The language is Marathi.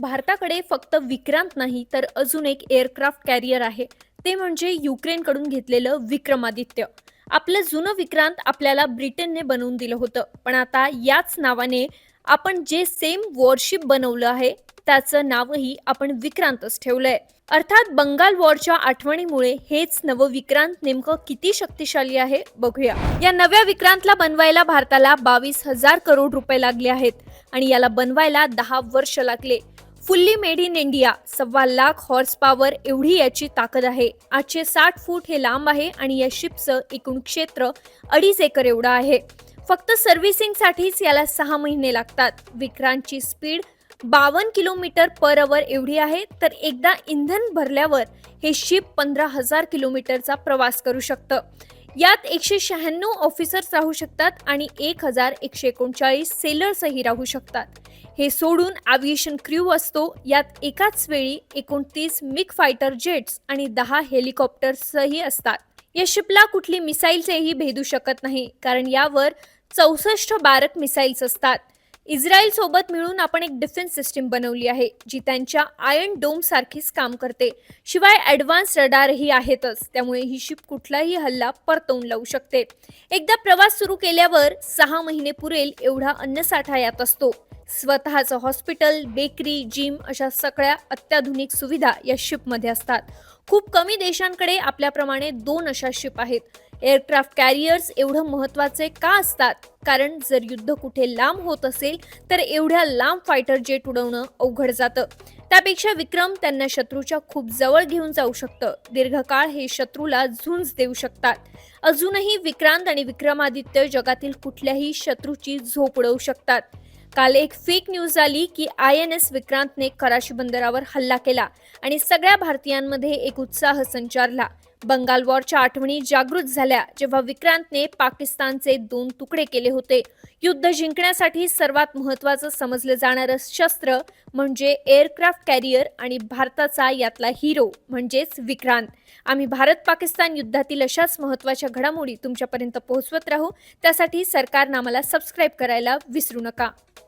भारताकडे फक्त विक्रांत नाही तर अजून एक एअरक्राफ्ट कॅरियर आहे. ते म्हणजे युक्रेनकडून घेतलेलं विक्रमादित्य. आपलं जुनं विक्रांत आपल्याला ब्रिटनने बनवून दिलं होतं. पण आता याच नावाने आपण जे सेम वॉरशिप बनवलं आहे त्याचं नावही आपण विक्रांतच ठेवलंय. अर्थात बंगाल वॉरच्या आठवणीमुळे हेच नवं विक्रांत नेमकं किती शक्तिशाली आहे बघूया. या नव्या विक्रांतला बनवायला भारताला बावीस हजार करोड रुपये लागले आहेत आणि याला बनवायला दहा वर्ष लागले. फुल्ली मेड इन इंडिया सव्वा लाख हॉर्स पॉवर एवढी याची ताकद आहे. आठशे साठ फूट हे लांब आहे आणि या शिपचं एकूण क्षेत्र अडीच एकर एवढं आहे. फक्त सर्व्हिसिंगसाठीच याला सहा महिने लागतात. विक्रांतची स्पीड बावन्न किलोमीटर पर अवर एवढी आहे तर एकदा इंधन भरल्यावर हे शिप पंधरा हजार किलोमीटरचा प्रवास करू शकतं. यात एकशे शहाण्णव ऑफिसर्स राहू शकतात आणि एक हजार एकशे एकोणचाळीस सेलर्सही राहू शकतात. हे सोडून ॲव्हिएशन क्र्यू असतो. यात एकाच वेळी एकोणतीस मिग फायटर जेट्स आणि दहा हेलिकॉप्टर्सही असतात. या शिपला कुठली मिसाईल्सही भेदू शकत नाही कारण यावर चौसष्ट बारक मिसाईल्स असतात. इस्रायल सोबत मिळून आपण एक डिफेन्स सिस्टीम बनवली आहे जी त्यांच्या आयर्न डोम सारखीच काम करते. शिवाय ॲडव्हान्स रडारही आहेतच त्यामुळे ही शिप कुठलाही हल्ला परतवून लावू शकते. एकदा प्रवास सुरू केल्यावर सहा महिने पुरेल एवढा अन्नसाठा यात असतो. स्वतःचं हॉस्पिटल बेकरी जिम अशा सगळ्या अत्याधुनिक सुविधा या शिपमध्ये असतात. खूप कमी देशांकडे आपल्याप्रमाणे दोन अशा शिप आहेत. एअरक्राफ्ट कॅरियर्स एवढं महत्त्वाचे का असतात? कारण जर युद्ध कुठे लांब होत असेल तर एवढ्या लांब फायटर जेट उडवणं अवघड जातं. त्यापेक्षा विक्रम त्यांना शत्रूच्या खूप जवळ घेऊन जाऊ शकतं. दीर्घकाळ हे शत्रूला झुंज देऊ शकतात. अजूनही विक्रांत आणि विक्रमादित्य जगातील कुठल्याही शत्रूची झोप उडवू शकतात. काल एक फेक न्यूज आली की आय एन एस विक्रांतने कराची बंदरावर हल्ला केला आणि सगळ्या भारतीयांमध्ये एक उत्साह संचारला. बंगाल वॉरच्या आठवणी जागृत झाल्या जेव्हा विक्रांतने पाकिस्तानचे दोन तुकडे केले होते. युद्ध जिंकण्यासाठी सर्वात महत्त्वाचं समजलं जाणारं शस्त्र म्हणजे एअरक्राफ्ट कॅरियर आणि भारताचा यातला हिरो म्हणजेच विक्रांत. आम्ही भारत पाकिस्तान युद्धातील अशाच महत्त्वाच्या घडामोडी तुमच्यापर्यंत पोहोचवत राहू. त्यासाठी सरकारनं आम्हाला सबस्क्राईब करायला विसरू नका.